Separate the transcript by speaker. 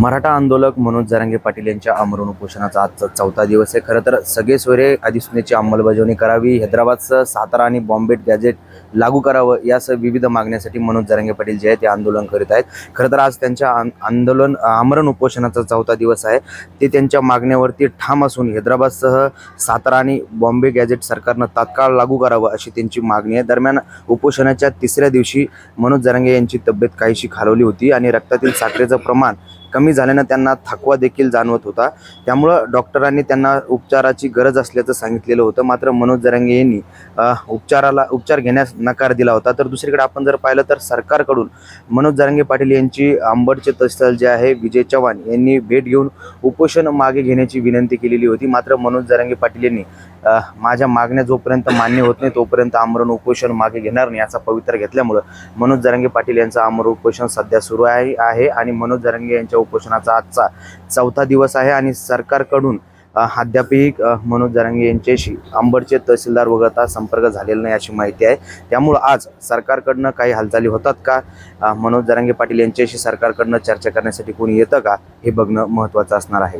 Speaker 1: मराठा आंदोलक मनोज जरांगे पाटील यांच्या आमरण उपोषणाचा आजचा चौथा दिवस आहे. खरं तर सगळे सोयरे अधिसूचनेची अंमलबजावणी करावी हैदराबादचं सातारा आणि बॉम्बे गॅजेट लागू करावं यासह विविध मागण्यासाठी मनोज जरांगे पाटील जे आहे ते आंदोलन करीत आहेत. खरं तर आज त्यांच्या आंदोलन आमरण उपोषणाचा चौथा दिवस आहे. ते त्यांच्या मागण्यावरती ठाम असून हैदराबादसह सातारा आणि बॉम्बे गॅजेट सरकारनं तात्काळ लागू करावं अशी त्यांची मागणी आहे. दरम्यान उपोषणाच्या तिसऱ्या दिवशी मनोज जरांगे यांची तब्येत काहीशी खालवली होती आणि रक्तातील साखरेचं प्रमाण कमी झाल्यानं त्यांना थकवा देखील जाणवत होता. त्यामुळं डॉक्टरांनी त्यांना उपचाराची गरज असल्याचं सांगितलेलं होतं. मात्र मनोज जरांगे यांनी उपचाराला उपचार घेण्यास नकार दिला होता. तर दुसरीकडे आपण जर पाहिलं तर सरकारकडून मनोज जरांगे पाटील यांची आंबडचे तहसीलदार जे आहे विजय चव्हाण यांनी भेट घेऊन उपोषण मागे घेण्याची विनंती केलेली होती. मात्र मनोज जरांगे पाटील यांनी माझ्या मागण्या जोपर्यंत मान्य होत नाही तोपर्यंत आमरण उपोषण मागे घेणार नाही याचा पवित्र घेतल्यामुळं मनोज जरांगे पाटील यांचं आमरण उपोषण सध्या सुरू आहे आहे आणि मनोज जरांगे यांच्या उपोषणाचा आजचा चौथा दिवस आहे आणि सरकारकडून अ, अद्यापही मनोज जरांगे यांच्याशी अंबडचे तहसीलदार वगळता संपर्क झालेला नाही अशी माहिती आहे. त्यामुळं आज सरकारकडनं काही हालचाली होतात का? मनोज जरांगे पाटील यांच्याशी सरकारकडनं चर्चा करण्यासाठी कोणी येतं का? हे बघणं महत्त्वाचं असणार आहे.